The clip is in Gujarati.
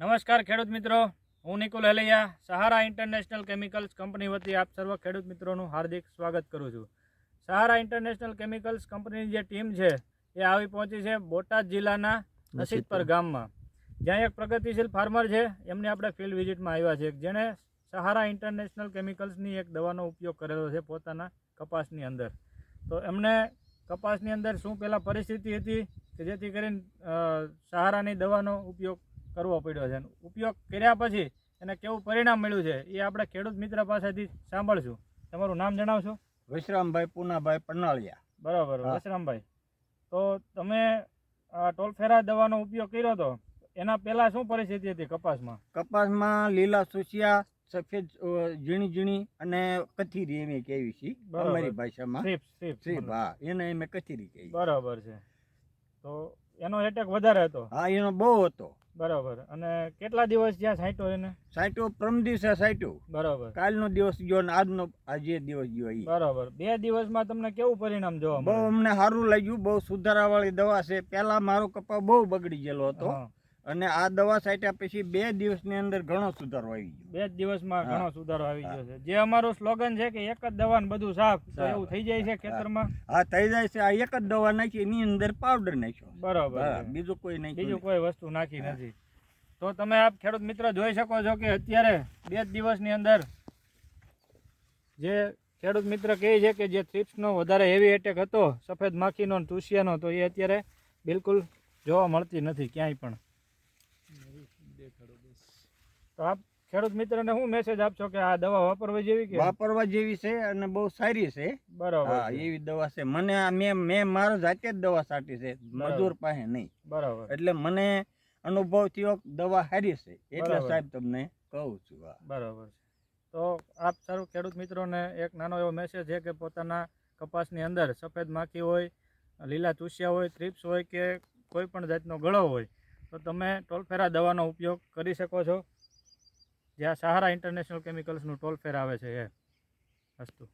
નમસ્કાર ખેડૂત મિત્રો. હું Nikul Halaiya Sahara international chemicals company વતી આપ સર્વ ખેડૂત મિત્રોનું હાર્દિક સ્વાગત કરું છું. સહારા ઇન્ટરનેશનલ કેમિકલ્સ કંપનીની જે ટીમ છે એ આવી પહોંચી છે બોટાદ જિલ્લાના નસીદપર ગામમાં. જ્યાં એક પ્રગતિશીલ ફાર્મર છે એમને આપણે ફિલ્ડ વિઝિટમાં આવ્યા છે. જેણે સહારા ઇન્ટરનેશનલ કેમિકલ્સની એક દવાનો ઉપયોગ કરેલો છે પોતાના કપાસની અંદર. તો એમને કપાસની અંદર શું પહેલાં પરિસ્થિતિ હતી કે જેથી કરીને સહારાની દવાનો ઉપયોગ કરવો પડ્યો છે. ઉપયોગ કર્યા પછી એને કેવું પરિણામ મળ્યું છે એ આપણે ખેડૂત મિત્ર પાસેથી સાંભળશું. તમારું નામ જણાવશો? વિશ્રામભાઈ પૂનાભાઈ પન્નાળિયા બરાબર વિશ્રામભાઈ. તો તમે ટોલફેરા દવાનો ઉપયોગ કર્યો હતો એના પહેલા શું પરિસ્થિતિ હતી કપાસમાં? કપાસમાં લીલા સુસિયા સફેદ ઝીણી ઝીણી અને કથીરી એમ કેવી છે. અમારી ભાષામાં. હા એને એમ કથીરી કહીએ. બરાબર છે. તો એનો એટેક વધારે હતો? હા એનો બહુ હતો. બરાબર. અને કેટલા દિવસ જ્યાં સાઈટો એને? સાઈટો પ્રમ દિવસે સાઈટો બરાબર. કાલનો દિવસ ગયો ને આજનો આજે દિવસ ગયો બરાબર. બે દિવસમાં તમને કેવું પરિણામ જોવા બહુ અમને સારું લાગ્યું બહુ સુધારાવાળી દવા છે. પહેલા મારો કપા બહુ બગડી ગયેલો હતો. અને આ દવા સાઈટ્યા પછી બે દિવસની અંદર ઘણો સુધારો આવી ગયો. બે જ દિવસમાં ઘણો સુધારો આવી ગયો છે. જે અમારું સ્લોગન છે કે એક જ દવા બધું સાફ તો એવું થઈ જાય છે ખેતરમાં? હા થઈ જાય છે. આ એક જ દવા નાખી એની અંદર પાવડર નાખ્યો. બરાબર બીજું કોઈ નહીં. બીજું કોઈ વસ્તુ નાખી નથી. તો તમે આપ ખેડૂત મિત્ર જોઈ શકો છો કે અત્યારે બે જ દિવસની અંદર જે ખેડૂત મિત્ર કહે છે કે જે થ્રિપ્સનો વધારે હેવી એટેક હતો સફેદ માખીનો તુસિયાનો તો એ અત્યારે બિલકુલ જોવા મળતી નથી ક્યાંય પણ. તો આપ ખેડૂત મિત્રને હું મેસેજ આપશો કે આ દવા વાપરવા જેવી કે? વાપરવા જેવી છે અને બહુ સારી છે. બરાબર હા એવી દવા છે. મને આ મેં મેં મારો જાતે જ દવા છાંટી છે. મજૂર પાસે નહીં. બરાબર. એટલે મને અનુભવ થયો દવા સારી છે. એટલે સાહેબ તમને કહું છું બરાબર છે. તો આપ સારું ખેડૂત મિત્રોને એક નાનો એવો મેસેજ છે કે પોતાના કપાસની અંદર સફેદ માખી હોય લીલા ચૂસિયા હોય થ્રિપ્સ હોય કે કોઈ પણ જાતનો ગળો હોય તો તમે ટોલફેરા દવાનો ઉપયોગ કરી શકો છો. જ્યાં સહારા ઇન્ટરનેશનલ કેમિકલ્સનું ટોલફેર આવે છે એ વસ્તુ.